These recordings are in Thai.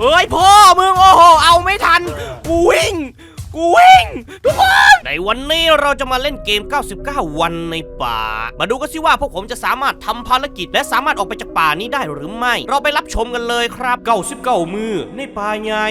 เอ้ยพ่อมึงโอ้โหเอาไม่ทันกูวิ่งกูวิ่งทุกคนในวันนี้เราจะมาเล่นเกม 99 วันในป่า มาดูกันสิว่าพวกผมจะสามารถทำภารกิจ และสามารถออกไปจากป่านี้ได้หรือไม่ เราไปรับชมกันเลยครับ 99 มือในป่าใหญ่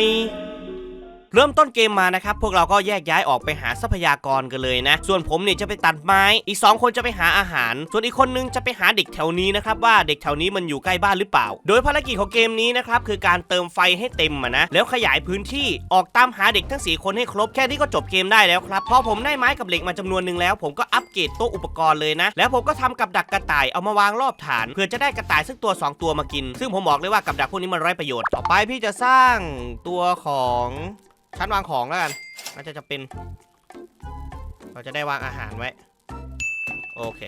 เริ่มต้นเกมมานะครับพวกเราก็แยกย้ายออกไปหาทรัพยากรกันเลยนะ ส่วนผมเนี่ยจะไปตัดไม้ อีก 2 คนจะไปหาอาหาร ส่วนอีกคนนึงจะไปหาเด็กแถวนี้นะครับว่าเด็กแถวนี้มันอยู่ใกล้บ้านหรือเปล่า โดยภารกิจของเกมนี้นะครับคือการเติมไฟให้เต็มนะแล้วขยายพื้นที่ออกตามหาเด็กทั้ง 4 คนให้ครบแค่นี้ก็จบเกมได้แล้วครับพอผมได้ไม้กับเหล็กมาจำนวนหนึ่งแล้ว ผมก็อัปเกรดโต๊ะอุปกรณ์เลยนะ แล้วผมก็ทำกับดักกระต่ายเอามาวางรอบฐาน เพื่อจะได้กระต่ายสักตัวสองตัวมากิน ซึ่งผมบอกเลยว่ากับดักพวกนี้มันไร้ประโยชน์ต่อไปพี่จะสร้างตัวของ ชั้นวางของแล้วกันน่าจะจะเป็น เราจะได้วางอาหารไว้ โอเค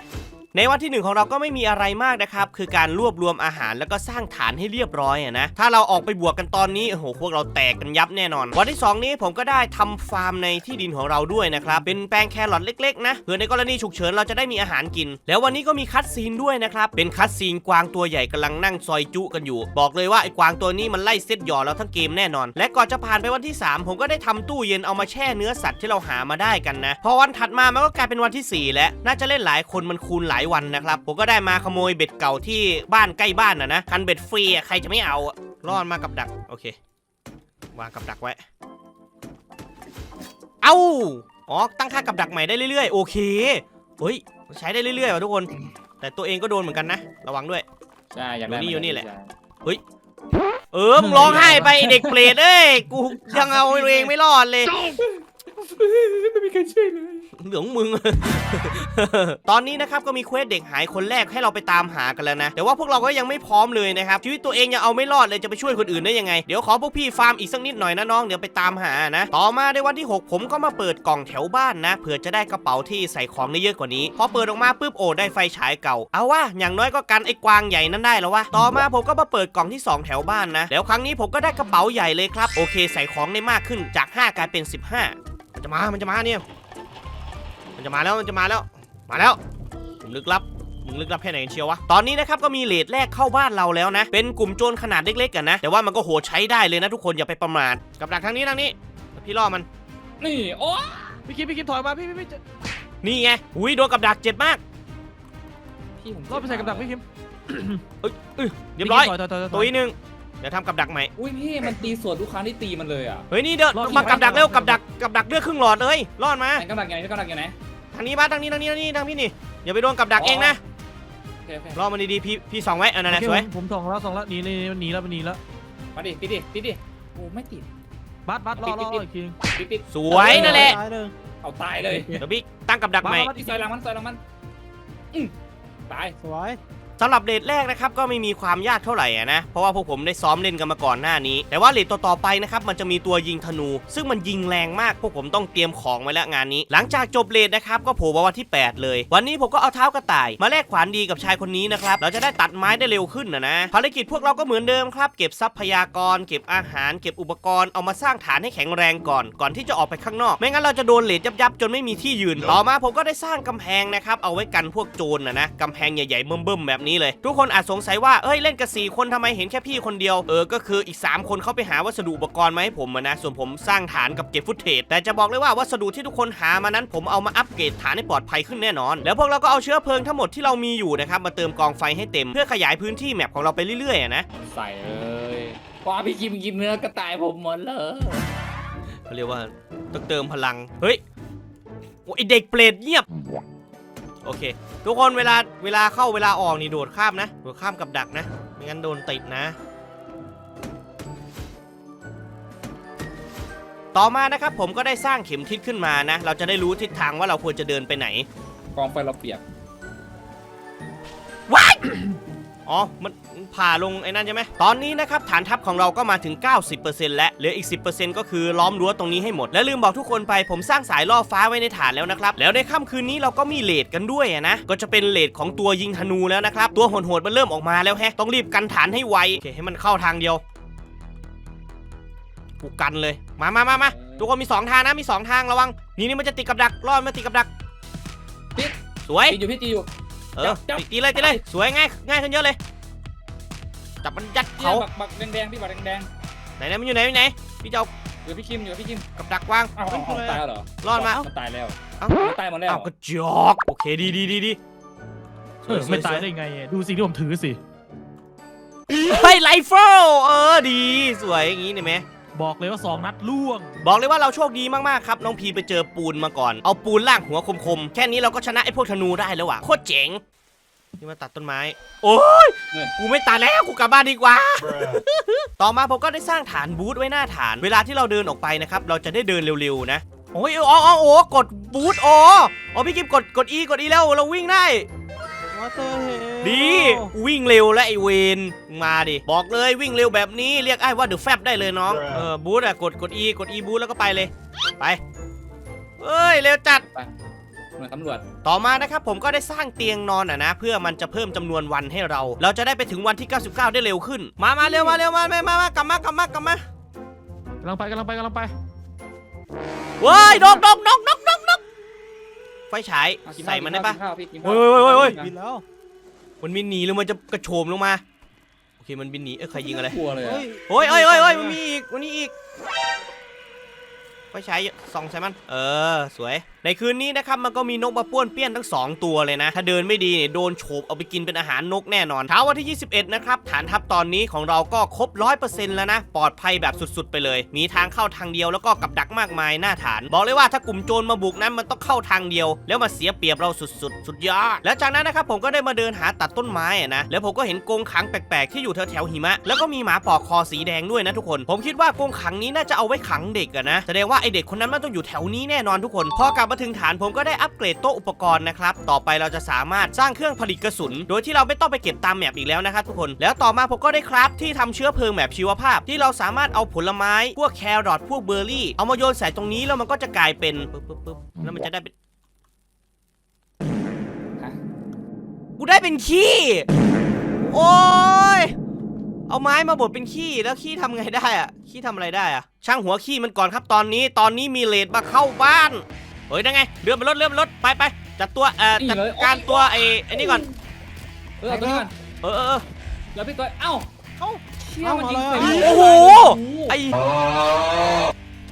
ในวันที่หนึ่งของเราก็ไม่มีอะไรมากนะครับ คือการรวบรวมอาหารแล้วก็สร้างฐานให้เรียบร้อยอะนะ ถ้าเราออกไปบวกกันตอนนี้โอ้โหพวกเราแตกกันยับแน่นอน วันที่สองนี้ผมก็ได้ทำฟาร์มในที่ดินของเราด้วยนะครับ เป็นแปลงแครอทเล็กๆนะ เพื่อในกรณีฉุกเฉินเราจะได้มีอาหารกิน แล้ววันนี้ก็มีคัดซีนด้วยนะครับ เป็นคัดซีนกวางตัวใหญ่กำลังนั่งซอยจุกันอยู่ บอกเลยว่าไอ้กวางตัวนี้มันไล่เซตหยอเราทั้งเกมแน่นอน และก่อนจะผ่านไปวันที่ 3 ผมก็ได้ทำตู้เย็นเอามาแช่เนื้อสัตว์ที่เราหามาได้กันนะ พอวันถัดมามันก็กลายเป็นวันที่ 4 แล้วน่าจะเล่นหลายคนมันคูณหลายวันนะครับ ผมก็ได้มาขโมยเบ็ดเก่าที่บ้านใกล้บ้านนะนะคันเบ็ดฟรีอะใครจะไม่เอาอะรอดมากับดักโอเควางกับดักไว้ เอ้าอ๋อตั้งค่ากับดักใหม่ได้เรื่อยๆ โอเคเฮ้ยใช้ได้เรื่อยๆว่ะทุกคน แต่ตัวเองก็โดนเหมือนกันนะ ระวังด้วย ใช่อยากได้อยู่นี่อยู่นี่แหละใช่เออมึงร้องไห้ไปไอ้เด็กเปรตเอ้ยกูยังเอาตัวเองไม่รอดเลย ไม่มีใครช่วยเลย เหลืองมึง ตอนนี้นะครับก็มีเควสเด็กหายคนแรกให้เราไปตามหากันแล้วนะ แต่ว่าพวกเราก็ยังไม่พร้อมเลยนะครับ ชีวิตตัวเองยังเอาไม่รอดเลยจะไปช่วยคนอื่นได้ยังไง เดี๋ยวขอพวกพี่ฟาร์มอีกสักนิดหน่อยนะน้องเดี๋ยวไปตามหานะ ต่อมาในวันที่ 6 ผมก็มาเปิดกล่องแถวบ้านนะเผื่อจะได้กระเป๋าที่ใส่ของได้เยอะกว่านี้พอเปิดออกมาปุ๊บโอ้ได้ไฟฉายเก่า เอาว่าอย่างน้อยก็กันไอ้กวางใหญ่นั้นได้แล้ววะต่อมาผมก็มาเปิดกล่องที่ 2 แถวบ้านนะแล้วครั้งนี้ผมก็ได้กระเป๋าใหญ่เลยครับโอเค ใส่ของได้มากขึ้นจาก 5 กลายเป็น 15 มันจะมา มันจะมาเนี่ย มันจะมาแล้วมันจะมาแล้ว มาแล้วผมลึกลับมึงลึกลับแค่ไหนกันเชียววะ ตอนนี้นะครับก็มีเลทแรกเข้าบ้านเราแล้วนะ เป็นกลุ่มโจรขนาดเล็กๆกันนะ แต่ว่ามันก็โหดใช้ได้เลยนะทุกคนอย่าไปประมาท กับดักทางนี้ทางนี้ พี่ล่อมัน นี่โอ้พี่คิมพี่คิมถอยมาพี่พี่พี่นี่ไง อุ้ยโดนกับดักเจ็บมากพี่ผมรอดไปใส่กับดักพี่คิมเรียบร้อยถอยถอยถอยถตัอวยอีกหนึ่งเดี๋ยวทำกับดักใหม่ อุ้ยพี่มันตีสวนทุกครั้งที่ตีมันเลยอะ เฮ้ยนี่เดี๋ยวมากับดักเร็วกับดักกับดักเลือดครึ่งหลอดเลยรอดมาไหนกำลังยังไงกำลังยังไงทางนี้บ้านทางนี้ทางนี้ทางนี้ทางพี่นี่อย่าไปโดนกับดักเองนะโอเคโอเครอมันดีๆพี่พี่สองไว้อันนั้นโอนะเคสวยผมผมส่องแล้วส่องแล้วหนีหนีหนีแล้วหนีแล้วมาดิปิดดิปิดดิโอ้ไม่ติด บัสบัสรอรอรออีกทีนึงปิดปิดสวยนั่นแหละตายเลยเอาตายเลยเดี๋ยวพี่ตั้งกับดักใหม่บัสพี่ซอยหลังมันซอยหลังมันอืมตายสวย สำหรับเลทแรกนะครับก็ไม่มีความยากเท่าไหร่นะ เพราะว่าพวกผมได้ซ้อมเล่นกันมาก่อนหน้านี้ แต่ว่าเลทต่อๆไปนะครับมันจะมีตัวยิงธนู ซึ่งมันยิงแรงมากพวกผมต้องเตรียมของไว้แล้วงานนี้ หลังจากจบเลทนะครับก็โผล่มาวันที่ 8 เลย วันนี้ผมก็เอาเท้ากระต่าย มาแลกขวานดีกับชายคนนี้นะครับเราจะได้ตัดไม้ได้เร็วขึ้นนะนะภารกิจพวกเราก็เหมือนเดิมครับ เก็บทรัพยากร เก็บอาหาร เก็บอุปกรณ์เอามาสร้างฐานให้แข็งแรงก่อน ก่อนที่จะออกไปข้างนอก ไม่งั้นเราจะโดนเลทยับๆจนไม่มีที่ยืน ต่อมาผมก็ได้สร้างกำแพงนะครับเอาไว้กันพวกโจรนะนะกำแพงใหญ่ๆเบิ่มๆแบบนี้เลย ทุกคนอาจสงสัยว่าเอ้ยเล่นกับสี่คนทำไมเห็นแค่พี่คนเดียวเออก็คืออีก 3 คนเขาไปหาวัสดุอุปกรณ์มาให้ผมอะนะส่วนผมสร้างฐานกับเก็บฟุตเทจแต่จะบอกเลยว่าวัสดุที่ทุกคนหามานั้นผมเอามาอัปเกรดฐานให้ปลอดภัยขึ้นแน่นอน แล้วพวกเราก็เอาเชื้อเพลิงทั้งหมดที่เรามีอยู่นะครับมาเติมกองไฟให้เต็มเพื่อขยายพื้นที่แมปของเราไปเรื่อยๆอะนะใส่เลยพอพี่กิมกินเนื้อกระต่ายผมหมดเลยเขาเรียกว่าต้องเติมพลังเฮ้ยโอ้ยไอ้เด็กเปรตเงียบ โอเค ทุกคนเวลาเวลาเข้าเวลาออกนี่โดดข้ามนะโดดข้ามกับดักนะ ไม่งั้นโดนติดนะ ต่อมานะครับผมก็ได้สร้างเข็มทิศขึ้นมานะ เราจะได้รู้ทิศทางว่าเราควรจะเดินไปไหน กองไฟเราเปียก อ๋อ มันผ่าลงไอ้นั่นใช่ไหม ตอนนี้นะครับฐานทัพของเราก็มาถึง 90%แล้ว เหลืออีก 10%ก็คือล้อมรั้วตรงนี้ให้หมด และลืมบอกทุกคนไปผมสร้างสายล่อฟ้าไว้ในฐานแล้วนะครับ แล้วในค่ำคืนนี้เราก็มีเลดกันด้วยอะนะ ก็จะเป็นเลดของตัวยิงธนูแล้วนะครับ ตัวโหดๆมันเริ่มออกมาแล้วแฮะ ต้องรีบกันฐานให้ไวโอเคให้มันเข้าทางเดียว กูกันเลย มามามามาทุกคนมี 2 ทางนะ มี 2 ทางระวัง นี่นี่มันจะติดกับดัก รอดมาติดกับดักติดสวย ตีอยู่พี่ตีอยู่ เออจับตีตีเลยตีเลยสวยง่ายง่ายขึ้นเยอะเลย จับมันยัดเผาเผาบักบักแดงๆพี่บักแดงไหนไหนมันอยู่ไหนอยู่ไหน พี่จะเอาอยู่พี่คิมอยู่พี่คิมกับดักวาง อ้าวอ้าวอ้าวตายแล้วเหรอรอดมามันตายแล้วเอ้ามันตายหมดแล้วอ้าวกระจอกโอเคดีดีดีดีเออไม่ตายได้ไงอะดูสิ่งที่ผมถือสิเฮ้ยไลเฟิลเออดี สวยอย่างงี้เห็นไหม บอกเลยว่าสองนัดล่วง บอกเลยว่าเราโชคดีมากๆครับ น้องพีไปเจอปูนมาก่อน เอาปูนล่างหัวคมๆ แค่นี้เราก็ชนะไอ้พวกธนูได้แล้วว่ะโคตรเจ๋งนี่มาตัดต้นไม้ โอ้ย กูไม่ตัดแล้ว กูกลับบ้านดีกว่า ต่อมาผมก็ได้สร้างฐานบูธไว้หน้าฐาน เวลาที่เราเดินออกไปนะครับ เราจะได้เดินเร็วๆนะ โอ้ยอ๋ออ๋อโอ้กดบูธอ๋ออ๋อพี่กิมกดกด E กด E แล้ว เราวิ่งได้วอเตอร์เฮ ดีวิ่งเร็วและไอเวนมาดิ บอกเลยวิ่งเร็วแบบนี้เรียกไอ้ว่าเดอะแฟบได้เลยน้อง เออบูธอะกดกด E กด E บูธแล้วก็ไปเลย ไปเฮ้ยเร็วจัดเหมือนตำรวจต่อมานะครับผมก็ได้สร้างเตียงนอนอะนะ เพื่อมันจะเพิ่มจำนวนวันให้เรา เราจะได้ไปถึงวันที่ 99 ได้เร็วขึ้น มามาเร็วมาเร็วมามามามากลับมากลับมากลับมากำลังไปกำลังไปกำลังไปเว้ยดกดกดกดกดกดกไฟฉายเอากิใส่มันได้ปะ กิข้าวพี่กินเฮ้ข้าวยเฮ้ยเฮ้ยกินบินแล้วมันบินหนีหรือมันจะกระโฉมลงมาโอเคมันบินหนีเอ้ยใครยิงอะไรกลัวเลยอะโอ้ยเอ้ยเอ้ยเอ้ยมันมีอีกมันมีอีกไฟฉายส่องใส่มัน เออสวย ในคืนนี้นะครับมันก็มีนกมาป้วนเปี้ยนทั้ง 2 ตัวเลยนะ ถ้าเดินไม่ดีเนี่ยโดนโฉบเอาไปกินเป็นอาหารนกแน่นอนเช้าวันที่ 21 นะครับ ฐานทัพตอนนี้ของเราก็ครบ 100%แล้วนะ ปลอดภัยแบบสุดๆ ไปเลย มีทางเข้าทางเดียวแล้วก็กับดักมากมายหน้าฐาน บอกเลยว่าถ้ากลุ่มโจรมาบุกนั้นมันต้องเข้าทางเดียว แล้วมาเสียเปรียบเราสุดๆ สุดยอดแล้วจากนั้นนะครับผมก็ได้มาเดินหาตัดต้นไม้อะนะแล้วผมก็เห็นกรงขังแปลกๆที่อยู่แถวๆหิมะ แล้วก็มีหมาปอกคอสีแดงด้วยนะทุกคน ผมคิดว่ากรงขังนี้น่าจะเอาไว้ขังเด็กอะนะแสดงว่าไอเด็กคนนั้นมันต้องอยู่แถวนี้แน่นอนทุกคนพอกลับมาถึงฐานผมก็ได้อัปเกรดโต๊ะอุปกรณ์นะครับ ต่อไปเราจะสามารถสร้างเครื่องผลิตกระสุน โดยที่เราไม่ต้องไปเก็บตามแมปอีกแล้วนะครับทุกคน แล้วต่อมาผมก็ได้คราฟที่ทำเชื้อเพลิงแบบชีวภาพ ที่เราสามารถเอาผลไม้พวกแครอทพวกเบอร์รี่ เอามาโยนใส่ตรงนี้แล้วมันก็จะกลายเป็นปึ๊บปึ๊บปึ๊บแล้วมันจะได้เป็นกูได้เป็นขี้ โอ้ย เอาไม้มาบดเป็นขี้ แล้วขี้ทำไงได้อะขี้ทำอะไรได้อะช่างหัวขี้มันก่อนครับตอนนี้ ตอนนี้มีเลดมาเข้าบ้าน ฮ้ยได้ไงเรือมันรถเรือมันรถไปไปจัดตัวเอ่อนี่จัดเลย การตัวไอ้ไอ้นี่ก่อนเออเอาตัวนี้ก่อนเออเออเออ แล้วพี่ก้อยเอ้าเอ้าเชี่ยมันยิงใส่โอ้โหไอ้ไอ้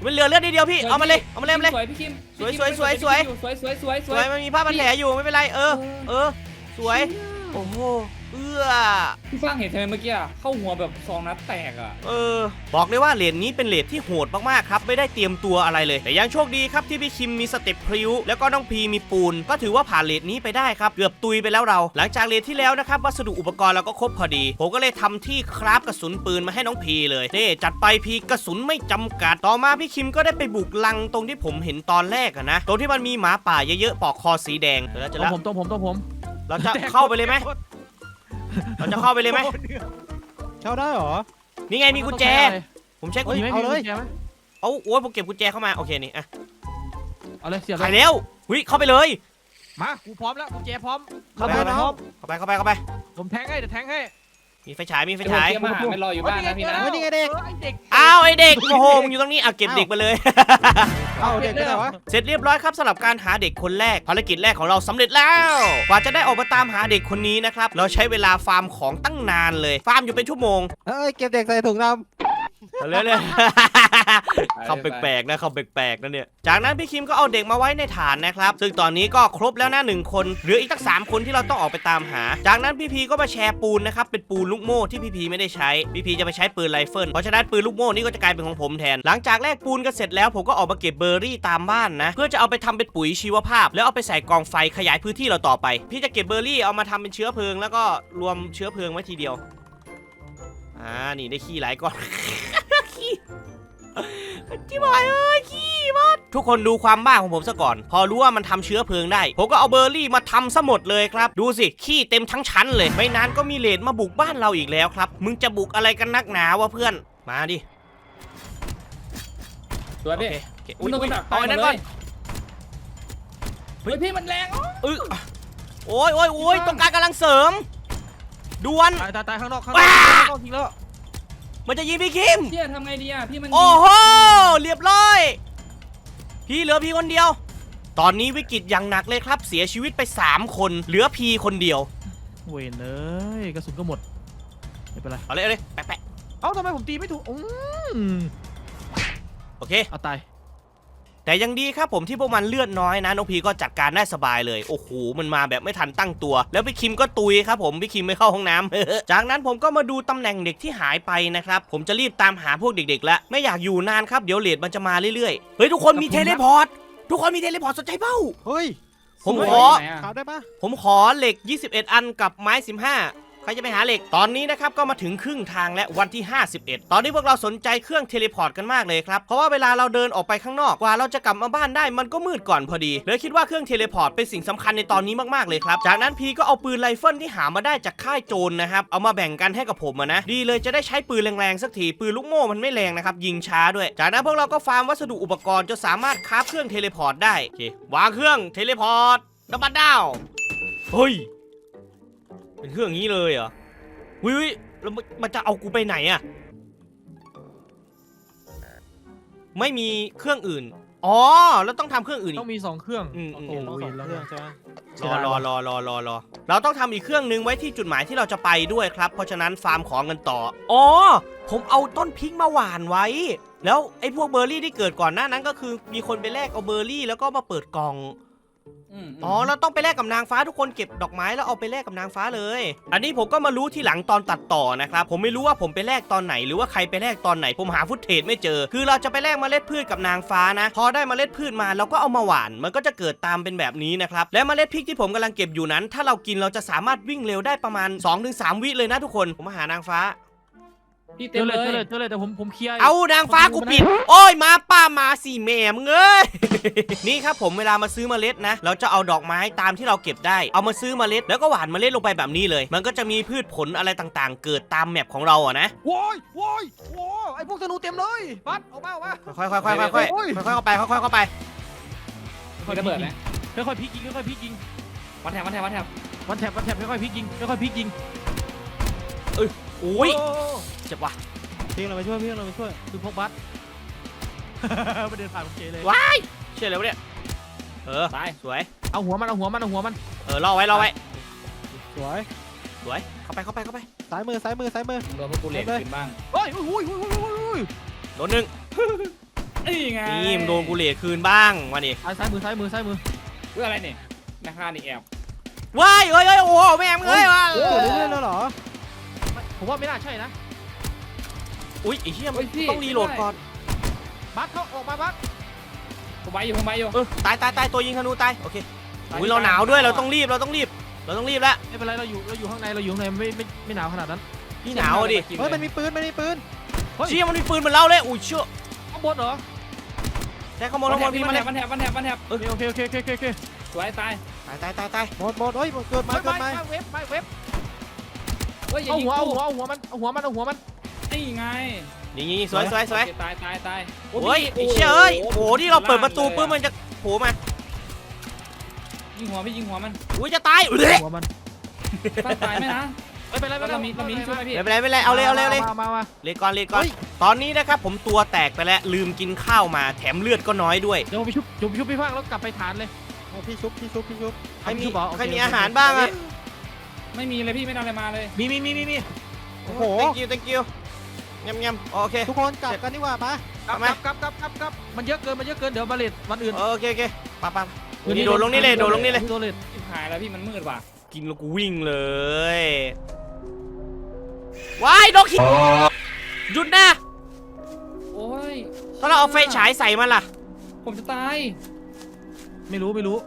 มันเหลือเลือดนิดเดียวพี่เอามาเลยเอามาเลยเอามาเลย สวยพี่คิมสวยสวย สวยสวยสวยสวยสวยสสววยยมันมีผ้าพันแผลอยู่ไม่เป็นไรเออ เออ สวย โอ้โห เอื้อ พี่ฟางเห็นใช่ไหมเมื่อกี้อะเข้าหัวแบบซองนัดแตกอะ เออ บอกเลยว่าเลนนี้เป็นเลนที่โหดมากๆครับไม่ได้เตรียมตัวอะไรเลย แต่ยังโชคดีครับที่พี่คิมมีสเต็ปพริ้วแล้วก็น้องพีมีปูน ก็ถือว่าผ่านเลนนี้ไปได้ครับเกือบตุยไปแล้วเรา หลังจากเลนที่แล้วนะครับวัสดุอุปกรณ์เราก็ครบพอดี ผมก็เลยทำที่คราฟกระสุนปืนมาให้น้องพีเลยนี่จัดไปพีกระสุนไม่จำกัด ต่อมาพี่คิมก็ได้ไปบุกลังตรงที่ผมเห็นตอนแรกอะนะตรงที่มันมีหมาป่าเยอะๆปอกคอสีแดงเดี๋ยวเราจะต้อละงผมต้องผมต้องผมเราจะเข้าไปเลยไหม เราจะเข้าไปเลยไหมเช่าได้เหรอนี่ไงมีกุญแจ ผมใช้กุญแจไหมเอาเลยเอาโอ้ยผมเก็บกุญแจเข้ามาโอเคนี่อะเอาเลยเสียบเลถ่ายยแล้วหุยเข้าไปเลยมากูพร้อมแล้วกุญแจพร้อมเข้าไปพร้อมเข้าไปเข้าไปเข้าไปผมแทงให้เดี๋ยวแทงให้ มีไฟฉายมีไฟไอ้ผมฉายเตรียมอาหารไม่รออยู่บ้านนะพี่นะ เฮ้ยนี่ไงเด็กออไอ้เด็กอ้าวไอเด็กโอ้โหมึงอยู่ตรงนี้อะเก็บเด็กไปเลย เอาเด็กไปไหนวะ เสร็จเรียบร้อยครับสำหรับการหาเด็กคนแรกภารกิจแรกของเราสำเร็จแล้ว กว่าจะได้ออกมาตามหาเด็กคนนี้นะครับ เราใช้เวลาฟาร์มของตั้งนานเลย ฟาร์มอยู่เป็นชั่วโมงเอ้ยเก็บเด็กใส่ถุงด เรื่อยๆคำแปลกๆนะคำแปลกๆนะเนี่ย จากนั้นพี่คิมก็เอาเด็กมาไว้ในฐานนะครับ ซึ่งตอนนี้ก็ครบแล้วนะหนึ่งคนเหลืออีกตั้งสามคนที่เราต้องออกไปตามหา จากนั้นพี่พีก็มาแชร์ปูนนะครับเป็นปูนลูกโม่ที่พี่พีไม่ได้ใช้พี่พีจะไปใช้ปืนไรเฟิลเพราะฉะนั้นปืนลูกโม่นี่ก็จะกลายเป็นของผมแทน หลังจากแลกปูนกันเสร็จแล้วผมก็ออกมาเก็บเบอร์รี่ตามบ้านนะ เพื่อจะเอาไปทำเป็นปุ๋ยชีวภาพ แล้วเอาไปใส่กองไฟขยายพื้นที่เราต่อไป พี่จะเก็บเบอร์รี่เอามาทำเป็นเชื้อเพลิง แล้วก็รวมเชื้อเพลิงไว้ทีเดียวอ่านี่ได้ขี้หลายก้อน ขี้ที่บอยเอ้ยขี้มัดทุกคนดูความบ้าของผมซะก่อน พอรู้ว่ามันทำเชื้อเพลิงได้ ผมก็เอาเบอร์รี่มาทำซะหมดเลยครับ ดูสิ ขี้เต็มทั้งชั้นเลย ไม่นานก็มีเลดมาบุกบ้านเราอีกแล้วครับ มึงจะบุกอะไรกันนักหนาวะเพื่อน มาดิสวยโอพี่เคโอเคอุ้ยโดนกระดักเอาตายไอ้หมนั่ดนเลก่อนยเฮ้ยพี่มันแรงอ๋อเออโอ้ยโอ้ยโอ้ยต้องการกำลังเสริมด่วนตายตายตายข้างนอกข้างนอกว้าข้างนอกจริงแล้ว มันจะยิงพี่คิมเชี่ยทำไงดีอะพี่มันโอ้โห เรียบร้อย พี่เหลือพี่คนเดียว ตอนนี้วิกฤตอย่างหนักเลยครับ เสียชีวิตไป 3 คน เหลือพีคนเดียว เวนเอ้ยกระสุนก็หมดไม่เป็นไรเอาเลยเอาเลยแปะแปะเอ้าทำไมผมตีไม่ถูกอืมโอเค เอาตาย แต่ยังดีครับผมที่พวกมันเลือดน้อยนะน้องพีก็จัดการได้สบายเลย โอ้โหมันมาแบบไม่ทันตั้งตัว แล้วพี่คิมก็ตุยครับผมพี่คิมไม่เข้าห้องน้ำจากนั้นผมก็มาดูตำแหน่งเด็กที่หายไปนะครับผมจะรีบตามหาพวกเด็กๆแล้วไม่อยากอยู่นานครับเดี๋ยวเลดมันจะมาเรื่อยๆเฮ้ยทุกคนมีเทเลพอร์ตทุกคนมีเทเลพอร์ตสนใจเปล่าเฮ้ยผมสวยขอไหนอะข่าวได้ปะผมขอเหล็ก 21 อันกับไม้ 15 ใครจะไปหาเหล็ก ตอนนี้นะครับก็มาถึงครึ่งทางและวันที่ 51 ตอนนี้พวกเราสนใจเครื่องเทเลพอร์ตกันมากเลยครับ เพราะว่าเวลาเราเดินออกไปข้างนอกกว่าเราจะกลับมาบ้านได้มันก็มืดก่อนพอดีเลยคิดว่าเครื่องเทเลพอร์ตเป็นสิ่งสำคัญในตอนนี้มากๆเลยครับ จากนั้นพีก็เอาปืนไรเฟิลที่หามาได้จากค่ายโจรนะครับ เอามาแบ่งกันให้กับผมะนะ ดีเลยจะได้ใช้ปืนแรงๆสักที ปืนลูกโม่มันไม่แรงนะครับยิงช้าด้วย จากนั้นพวกเราก็ฟาร์มวัสดุอุปกรณ์จนสามารถคราฟเครื่องเทเลพอร์ตได้โอเควางเครื่องเทเลพอร์ตดับบัดดาวเฮ้ย เป็นเครื่องนี้เลยเหรอวิวแล้วมันมันจะเอากูไปไหนอะไม่มีเครื่องอื่น อ๋อ แล้วต้องทำเครื่องอื่นอีต้อก งมีสองเครื่องอืมโอ้อืโหมต้องสองแล้วเครื่องใช่ไหมรอรอรอรอรอรอเราต้องทำอีกเครื่องนึงไว้ที่จุดหมายที่เราจะไปด้วยครับ เพราะฉะนั้นฟาร์มของกันต่อ อ๋อ ผมเอาต้นพริกมาหว่านไว้ แล้วไอ้พวกเบอร์รี่ที่เกิดก่อนหน้านั้นก็คือ มีคนไปแลกเอาเบอร์รี่แล้วก็มาเปิดกล่อง ม อ๋อเราต้องไปแลกกับนางฟ้าทุกคนเก็บดอกไม้แล้วเอาไปแลกกับนางฟ้าเลย อันนี้ผมก็มารู้ที่หลังตอนตัดต่อนะครับผมไม่รู้ว่าผมไปแลกตอนไหน หรือว่าใครไปแลกตอนไหนผมหาฟุตเทจไม่เจอ คือเราจะไปแลกเมล็ดพืชกับนางฟ้านะ พอได้เมล็ดพืชมาเราก็เอามาหว่าน มันก็จะเกิดตามเป็นแบบนี้นะครับและเมล็ดพริกที่ผมกำลังเก็บอยู่นั้น ถ้าเรากินเราจะสามารถวิ่งเร็วได้ประมาณ 2-3 วิเลยนะทุกคน ผมมาหานางฟ้า พี่เจเต็มอเลยเลเจอเลยยเจอเลยแต่ผมผมเคลียร์ เอานางฟ้ากูปิด โอ้ยมาป้ามาสี่แม่มึงเอ้ย นี่ครับผมเวลามาซื้อเมล็ดนะ เราจะเอาดอกไม้ตามที่เราเก็บได้ เอามาซื้อเมล็ด แล้วก็หว่านเมล็ดลงไปแบบนี้เลย มันก็จะมีพืชผลอะไรต่างๆ เกิดตามแมปของเราอะนะ โว้ยโว้ยโว้ยไอ้พวกธนูเต็มเลยบัสออกมาออกมา ค่อยๆค่อยๆค่อยๆค่อยๆค่อยๆเข้าไปค่อยๆเข้าไปเขาจะเบิดไหมค่อยๆพลิกยิงค่อยๆพลิกยิงวันแถบวันแถบวันแถบวันแถบวันแถบค่อยๆพลิกยิงค่อยๆพลิกยิงอุ้ย โอ้เจ็บว่ะพี่เราไปช่วยพี่เราไปช่วยคือพวกบัสมาเดินผ่านผมเจเลยว้ายเชื่อเลยวะเนี่ยเออตายสวยเอาหัวมันเอาหัวมันเอาหัวมันเออรอไว้รอไว้สวยสวยเข้าไปเข้าไปเข้าไปซ้ายมือซ้ายมือซ้ายมือโดนพวกกูเลทเอาเลยขึ้นบ้างเฮ้ยอุ้ยอุ้ยอุ้ยอุ้ยอุ้ยโดนหนึ่งนี่ไงนี่มึงโดนกูเลดคืนบ้างมาดิซ้ายซ้ายมือซ้ายมือซ้ายมือเพื่ออะไรเนี่ยนาคานี่แอบว้ายเอ้ยเอ้ยโอ้โหแม่มึงเอ้ยว่ะเกิดเรื่อยๆแล้วเหรอผมว่าไม่น่าใช่นะ อุ้ยไอ้เหี้ยเฮ้ยพี่ ต้องรีโหลดก่อนบัสเขาออกมาบัสผมไปอยู่ผมไปอยู่ เออตายตายตายตัวยิงธนูตายโอเคตายอุ้ยเราหนาวด้วยเราต้องรีบเราต้องรีบ เราต้องรีบแล้วไม่เป็นไรเราอยู่เราอยู่ข้างในเราอยู่ข้างในไม่ไม่ไม่หนาวขนาดนั้น พี่หนาวอะดิเฮ้ยมันมีปืนมันมีปืน เฮ้ย เชี่ยมันมีปืนเหมือนเราเลยอุ้ยเชื่อข้างบนเหรอแจ็คขโมยวัขนโมแถยบพี่วัมานแถเลยบวันแถบวันแถบวันแถบโอเคโอเคโอเคโอเคโอเคสวยตายตายตายตายตายหมดหมดเฮ้ยเกิดมาไม่เกิดไม่มาไม่เว็บไม่เว็บเฮ้ยอย่าเอายิงหัวเอากูหัวเอาหัวมันเอาหัวมันเอาหัวมัน นี่ไงยิงยิงยิงสวยสวยสวยโอเคตายตายตายโอ้ยไอ้เชี่ยเอ้ยโอ้โหที่เราเปิดประตูปุ๊บมันจะโผล่มายิงหัวไม่ยิงหัวมันอุ้ยจะตายเอ้ยหัวมันตายตายไหมนะไม่เป็นไรไม่เป็นไรเรามีเรามีช่วยไหมพี่ไม่เป็นไรไม่เป็นไรเอาเลยเอาเลยเอาเลยมามามาเลยก่อนเลยก่อนตอนนี้นะครับผมตัวแตกไปแล้วลืมกินข้าวมาแถมเลือดก็น้อยด้วยเดี๋ยวผมไปชุบเดี๋ยวผมไปชุบพี่ฟางแล้วกลับไปฐานเลยเอาพี่ชุบพี่ชุบพี่ชุบใครมีชุบเหรอโอเคใครมีโอเคอาหารบ้างอะไม่มีเลยพี่ไม่ได้อะไรมาเลยมีมีมีมีมีโอ้โห thank you thank you ยำยำโอเค ทุกคนกลับกันดีกว่าปะกลับเอาไหมกลับกลับกลับกลับมันเยอะเกินมันเยอะเกินเดี๋ยวมาเลทวันอื่นโอเคโอเคปะปะนี่โดดลงนี่เลยโดดลงนี่เลย โดนเลทชิบหายแล้วพี่มันมืดว่ะกินแล้วกูวิ่งเลยว้ายนกหินหยุดนะโอ้ยถ้าเราเอาไฟฉายใส่มันล่ะ ผมจะตาย ไม่รู้ไม่รู้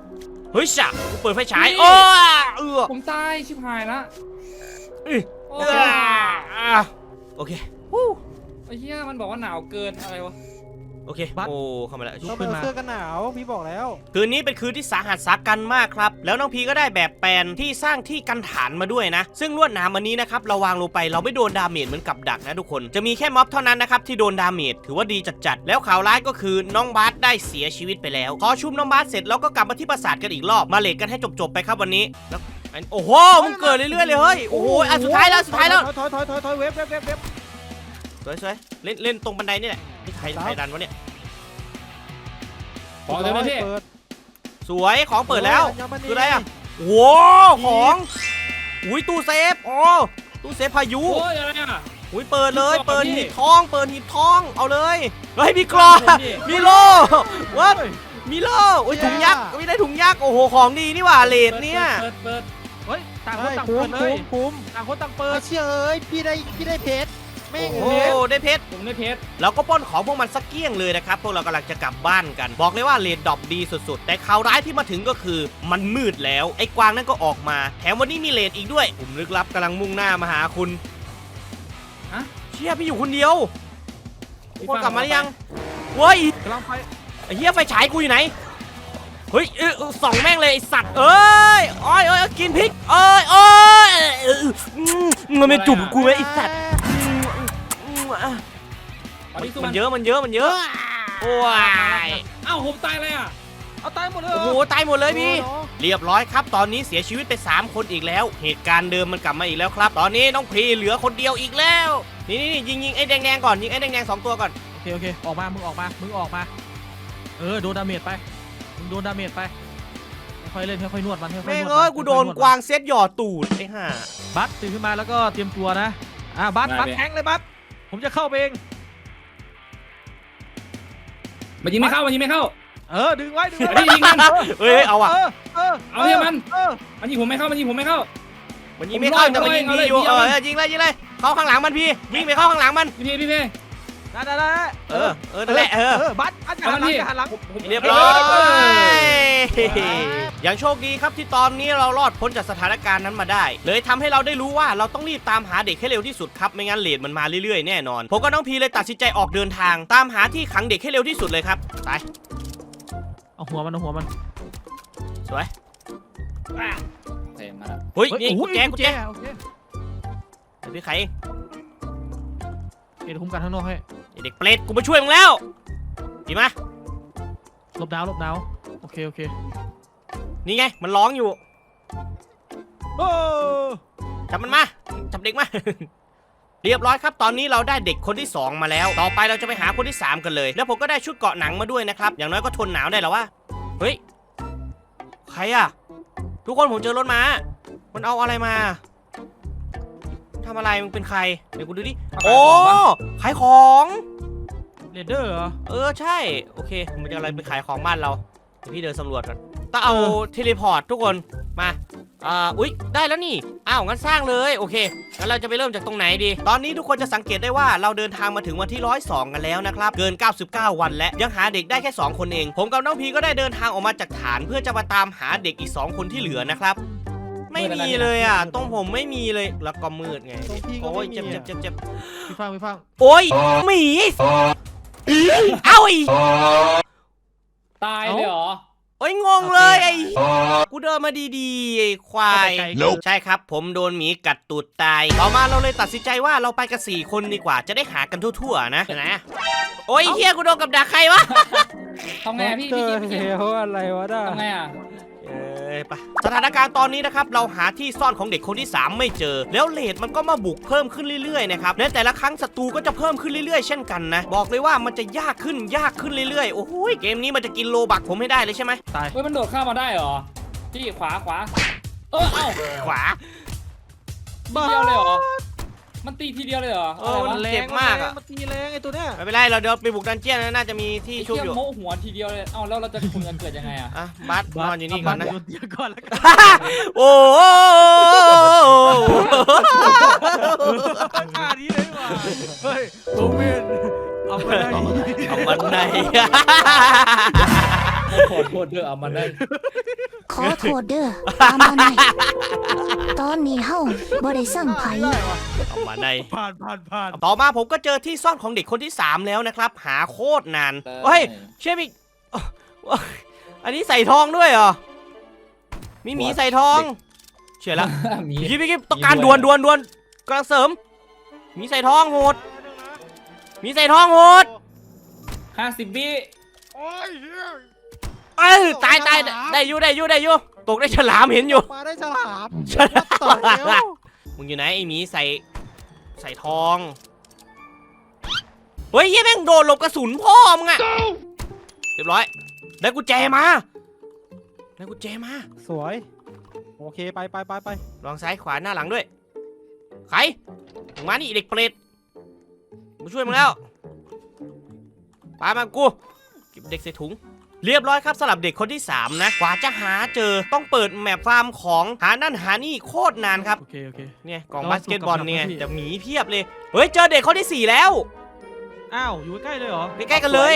เฮ้ยฉะกูเปิดไฟฉายนี่ โอ้เออผมตายชิบหายละอื้อโอ้เอยออะโอเค ไอ้เหี้ยมันบอกว่าหนาวเกินอะไรวะ โอเคโอ้เข้ามาแล้วต้องเป็นเสื้อกันหนาวพี่บอกแล้ว คืนนี้เป็นคืนที่สาหัสสากันมากครับ แล้วน้องพีก็ได้แบบแปลนที่สร้างที่กันฐานมาด้วยนะ ซึ่งลวดหนามอันนี้นะครับเราวางลงไปเราไม่โดนดาเมจเหมือนกับดักนะทุกคน จะมีแค่ม็อบเท่านั้นนะครับที่โดนดาเมจถือว่าดีจัดๆ แล้วข่าวร้ายก็คือน้องบาสได้เสียชีวิตไปแล้ว พอชุบน้องบาสเสร็จเราก็กลับมาที่ปราสาทกันอีกรอบ มาเลทกันให้จบๆไปครับวันนี้แล้วอันโอ้โหมึงเกิดเรื่อยๆเลยเฮ้ย โอ้โหอันสุดท้ายแล้วสุดท้ายแล้ว ถอยถอยถอยถอยเว็บเว็บเว็บเว็บ สวยๆเล่นเล่นตรงบันไดนี่แหละนี่ใครใครดันวะเนี่ยขอเลยนะพี่เปิดสวยของเปิดแล้วยังม่คืออะไรอะโอ้โหของอุ้ยตู้เซฟโอ้ตู้เซฟพายุโอ้ยอะไรอะโอุ้ยเปิดเลยมีกรอบเปิดพี่หีบทอง เปิดหีบทองเอาเลยเฮ้ยมีกรอบผมดิมีโล่วัดมีโล่โอ้ยถุงยักษ์ไม่ได้ถุงยักษ์โอ้โหของดีนี่หว่าเลดเนี่ย เปิดเปิดเฮ้ยต่างคนเฮ้ยต่างคุ้เปิมดเลคุ้ยมคุ้มต่างคนต่างเปิเอดอเชื่อเอ้ยพี่ได้พี่ได้เพชร แม่งโอ้เพชรได้เพชร ผมได้เพชร เราก็ปล้นของพวกมันสักเกลี้ยงเลยนะครับ พวกเรากำลังจะกลับบ้านกัน บอกเลยว่าเลดดรอปดีสุดๆ แต่ข่าวร้ายที่มาถึงก็คือ มันมืดแล้ว ไอ้กวางนั่นก็ออกมา แถมวันนี้มีเลดอีกด้วยผมลึกลับกำลังมุ่งหน้ามาหาคุณฮะ เชี่ยพี่อยู่คนเดียวพี่พวกฟังกลับมาหรือยังเว้ยกำลังไปไอ้เหี้ยไฟฉายกูอยู่ไหน เฮ้ยเออเออส่องแม่งเลยไอ้สัตว์เอ้ยอ้อยเอ้ยกินพริกเอ้ยเอ้ยเอออืมมันไม่จุ่มกูไหมไอ้สัตว์อื มอืมอะตอนนี้สู้มัมันนเยอะมันเยอะมันเยอะโอ้ยเอ้าผมตายเลยอะเอาตายหมดเลยเหรโอ้อโหตายหมดเลยพี่ โอ้โหเรียบร้อยครับ ตอนนี้เสียชีวิตไป 3 คนอีกแล้ว เหตุการณ์เดิมมันกลับมาอีกแล้วครับ ตอนนี้น้องพรีเหลือคนเดียวอีกแล้วนี่นี่นี่ยิงยิงไอ้แดงแดงๆก่อนยิงไอ้แดงแดงๆสองตัวก่อน โอเคโอเคออกมามึงออกมามึงออกมา เออโดนดาเมจไปมึงโดนดาเมจไปค่อยๆเล่นค่อยๆนวดมันค่อยๆนวดแม่งมัเอ้ยกูโดนค่อยๆวมักวางเซตหยอดตูดไอ้ห่าบัสตื่นขึ้นมาแล้วก็เตรียมตัวนะอะบัสบัสแทงเลยบัส ผมจะเข้าไปเอง มันยิงไม่เข้ามันยิงไม่เข้า เออ ดึงไว้ดึงไอ้ไว้พี่ยิงมันเฮ้ยเอาอะ เออเออเอาเนี่ยมัน เออมันยิงผมไม่เข้ามันยิงผมไม่เข้า มันยิงไม่เข้าแต่มันยิงดีอยู่เอาเอเลยอยิงเลยยิงเลย เข้าข้างหลังมันพี่ วิ่งไปเข้าข้างหลังมัน พี่พี่พี่พี่ ได้ได้ได้เออเออนั่นแหละเออเออบัสบัสอย่าเอาหันหลังพี่อย่าหันหลังผมผมเรียบร้อยอย่างโชคดีครับที่ตอนนี้เรารอดพ้นจากสถานการณ์นั้นมาได้ เลยทำให้เราได้รู้ว่าเราต้องรีบตามหาเด็กให้เร็วที่สุดครับไม่งั้นเลดมันมาเรื่อยๆแน่นอนผมกับน้องพีเลยตัดสินใจออกเดินทาง ตามหาที่ขังเด็กให้เร็วที่สุดเลยครับไปเอาหัวมันเอาหัวมันสวยเต็มมาแล้วเฮ้ยเฮ้ยนี่โอ้กุยญแจกุญแจโอเคเดี๋ยวพี่ไข เองเดี๋ยวคุ้มกันข้างนอกให้ไอ้เด็กเปรตกูมาช่วยมึงแล้วดีไหมหลบดาวหลบดาวโอเคโอเคนี่ไงมันร้องอยู่โอ้จับมันมาจับเด็กมา เรียบร้อยครับ ตอนนี้เราได้เด็กคนที่2มาแล้ว ต่อไปเราจะไปหาคนที่3กันเลย แล้วผมก็ได้ชุดเกราะหนังมาด้วยนะครับ อย่างน้อยก็ทนหนาวได้แล้ววะเฮ้ยใครอะทุกคนผมเจอรถมา มันเอาอะไรมา ทำอะไรมันเป็นใคร เดี๋ยวกูดูดิโอ้ขายของเรดเดอร์เหรอ เออใช่ โอเคมันจะอะไรไปขายของบ้านเราเดี๋ยวพี่เดินสำรวจก่อนต้องเอาเทเลพอร์ตทุกคนมาอ่าอุ๊ย ได้แล้วนี่ อ้าว งั้นสร้างเลย โอเค งั้นเราจะไปเริ่มจากตรงไหนดี ตอนนี้ทุกคนจะสังเกตได้ว่าเราเดินทางมาถึงวันที่ 102 กันแล้วนะครับ เกิน 99 วันและยังหาเด็กได้แค่ 2 คนเอง ผมกับน้องพีก็ได้เดินทางออกมาจากฐาน เพื่อจะมาตามหาเด็กอีก 2 คนที่เหลือนะครับ ไม่มีเลยอะตรงผมไม่มีเลยแล้วก็มืดไงตรงพี่ก็โอ้ยไม่มีเจ็บเจ็บอะเจ็บเจ็บพี่ฟังพี่ฟังโอ้ยหมีเอ้าไอ้ตายเลยเหรอ โอ้ยงงเลยไอ้กูเดินมาดีๆไอ้ควายเข้าไปไกลใช่ครับ ผมโดนหมีกัดตูดตาย ต่อมาเราเลยตัดสินใจว่าเราไปกันสี่คนดีกว่าจะได้หากันทั่วๆนะนะ โอ้ยเฮียกูโดนกับดักใครวะทำไงอะพี่เจพี่อกิ๊บพี่เหกิ๊บวอะไรวะน่ะทำไงอะ เอ้ยไปสถานการณ์ตอนนี้นะครับเราหาที่ซ่อนของเด็กคนที่ 3 ไม่เจอ แล้วเลดมันก็มาบุกเพิ่มขึ้นเรื่อยๆนะครับและแต่ละครั้งศัตรูก็จะเพิ่มขึ้นเรื่อยๆ เช่นกันนะ บอกเลยว่ามันจะยากขึ้นยากขึ้นเรื่อยๆ โอ้โหยเกมนี้มันจะกินโลบักผมให้ได้เลยใช่ไหมตายเฮ้ยมันโดดข้ามมาได้เหรอพี่ขวาขวาเออเอ้าขวาทีเดียวเลยเหรอ มันตีทีเดียวเลยเหรอเอออะไรมันวะเจ็บมากอะ มันตีแรงไอ้ตัวเนี้ยไม่เป็นไรเราเดี๋ยวไปบุกดันเจี้ยนนะน่าจะมีที่ไอ้ชุบเหี้อยยู่โมหัวทีเดียวเลย เอ้าแล้วเราจะคุยกันเกิดยังไงอะอะบัสนอนอยู่นี่ก่อนนะโดนเตียก่อนแล้วกันโอ้โหท่านี้เลยว่ะเฮ้ยผมเป็นเอาไปได้ เอามันไหน ขอโทษเด้อเอามันได้ขอโทษเด้ออามาไนตอนนี้เฮาบ่ได้สั่งไผเอามันไหนผ่านผ่านผ่านต่อมาผมก็เจอที่ซ่อนของเด็กคนที่ 3 แล้วนะครับ หาโคตรนานเฮ้ยเชื่อมิอันนี้ใส่ทองด้วยเหรอ มีหมีใส่ทอง เชื่อแล้วมีพี่กิ๊บพี่กิ๊บต้องการดวนดวนดวนกำลังเสริมหมีใส่ทองโหดหมีใส่ทองโหดห้าสิบวิโอ้ย เหี้ยเอ้ยตายตายได้อยู่ได้อยู่ได้อยู่ตกได้ฉลามเห็นอยู่ มาได้ฉลามฉลามต่อแล้วมึงอยู่ไหนไอหมีใส่ใส่ทอง เฮ้ยเหี้ยแม่งโดนหลบกระสุนพ่อมึงอะเรียบร้อย ได้กุญแจมา ได้กุญแจมา สวย โอเคไปไปไปไปลองซ้ายขวาหน้าหลังด้วย ใครมึงมานี่ไอ้เด็กเปรตมาช่วยมึงแล้วไปมากู เก็บเด็กใส่ถุง เรียบร้อยครับสำหรับเด็กคนที่ 3 นะ กว่าจะหาเจอต้องเปิดแมปฟาร์มของหานั่นหานี่โคตรนานครับ โอเคโอเค เนี่ยกล่องก็บาสเกตบอลเนี่ยสุขภาพนะพี่จะหมีเพียบเลย เฮ้ย เจอเด็กคนที่ 4 แล้ว อ้าว อยู่ใกล้ๆเลยเหรอ ใกล้ๆกันเลย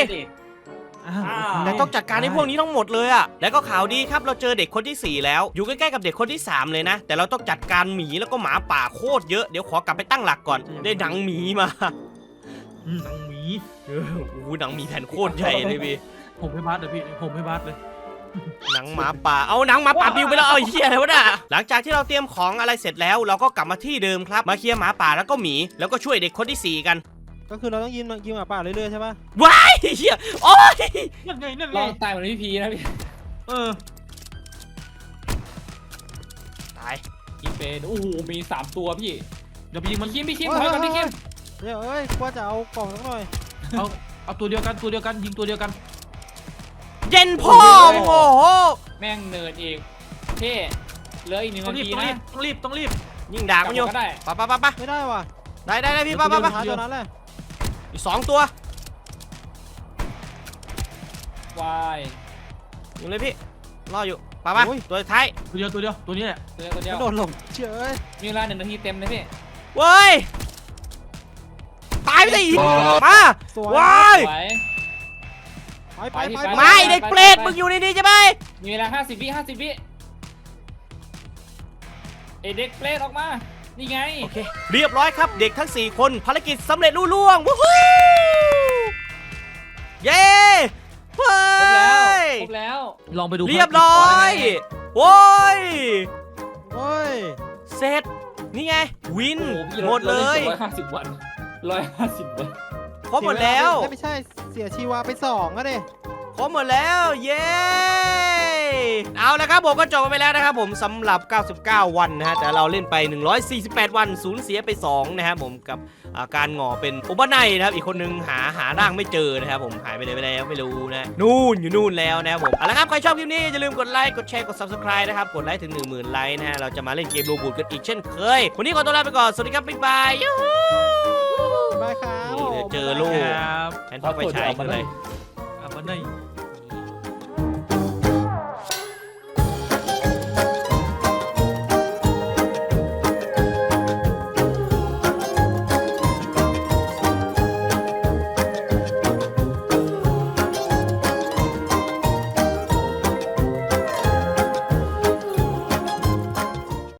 อ้าวอ้าวโเคแต่ต้องจัดการให้พวกนี้ทั้งหมดเลยอะแล้วก็ข่าวดีครับเราเจอเด็กคนที่ 4 แล้ว อยู่ใกล้ๆกับเด็กคนที่ 3 เลยนะ แต่เราต้องจัดการหมีแล้วก็หมาป่าโคตรเยอะ เดี๋ยวขอกลับไปตั้งหลักก่อน ได้หนังหมีมาอืมหนังหมีเออโอ้โหหนังหมีแผ่นโคตรใหญ่เลยพี่ ผมให้บาสเลยพี่ผมให้บาสเลย หนังหมาป่า เอาหนังหมาป่าบิวไปแล้ว เอาไอ้เหี้ยอะไรวะน่ะหลังจากที่เราเตรียมของอะไรเสร็จแล้ว เราก็กลับมาที่เดิมครับ มาเคลียร์หมาป่าแล้วก็หมี แล้วก็ช่วยเด็กคนที่สี่กัน ก็คือเราต้องยิงยิงหมาป่าเรื่อยๆใช่ปะว้ายเหี้ย โอ๊ยนั่นไงนั่นไงเราตายเหมือนพี่พีนะพี่เออตาย ยิงเป็น โอ้โห มีสามตัวพี่เดี๋ยวไปยิงมันพี่คิมพี่คิมถอยก่อนพี่คิมเดี๋ยวเอ้ยกว่าจะเอากล่องสักหน่อยเอาเอาตัวเดียวกันตัวเดียวกันยิงตัวเดียวกัน เย็นพ่อมึงโอ้โหแม่งเนิร์ดอีกเท่เหลืออีกหนึ่งต้องนารีบทีต้องรีนะบต้องรีบต้องรีบยิงดากมันอยู่ก็ได้ไปไปไปไปไม่ได้ว่ะได้ได้ได้พี่ไปไปไปท้ายตัวนั้นแหละอีกสองตัววายยิงเลยพี่รออยู่ไปไปตัวสุดท้ายตัวเดียวตัวเดียวตัวนี้แหละตัวเดียวตัวเดีกยวระโดดหลงเชื่อเอ้ยมีเวลาหนึ่งนาทีเต็มเลยพี่เว้ยตายไปสิมาสวยว้ายไหว ไปไปไปไป ไม่เด็กเปรตมึงอยู่ในนี้ใช่ไหมมีเวลาห้าสิบวิห้าสิบวิเอยเด็กเปรตออกมา นี่ไง โอเค เรียบร้อยครับ เด็กทั้ง 4 คนภารกิจสำเร็จลุล่วงวู้ฮู้เย้เฮ้ครบแล้ว ยครบแล้ว ลองไปดูเรียบร้อยภารกิจโว้ยโอ้ยเสร็จนี่ไง วินโอ้โพี่หมดเลยร้อยห้าสิบวันร้อยห้าสิบวันครบหมดแล้วเสียเาไปไม่ใช่เสียชีวาไปสองอะเด้ครบหมดแล้ว เย้ เอาละครับผมก็จบไปแล้วนะครับผมสำหรับ 99 วันนะฮะ แต่เราเล่นไป 148 วันสูญเสียไป 2 นะครับผมกับอ่าการหงอเป็นอุปไนยนะครับ อีกคนนึงหาหาร่างไม่เจอนะครับผมหายไปไหนไปแล้วไม่รู้นะ นู่นอยู่นู่นแล้วนะครับผมเอาละครับ ใครชอบคลิปนี้ อย่าลืมกดไลค์ กดแชร์ กด subscribe นะครับ กดไลค์ถึง 10,000 ไลค์นะฮะ เราจะมาเล่นเกมโรบูทกันอีกเช่นเคย วันนี้ขอตัวลาไปก่อน สวัสดีครับบ๊ายบายยูฮู เดี๋ยวเจอลูกครับแทนพ่อไปฉายคืออะไรเอามาได้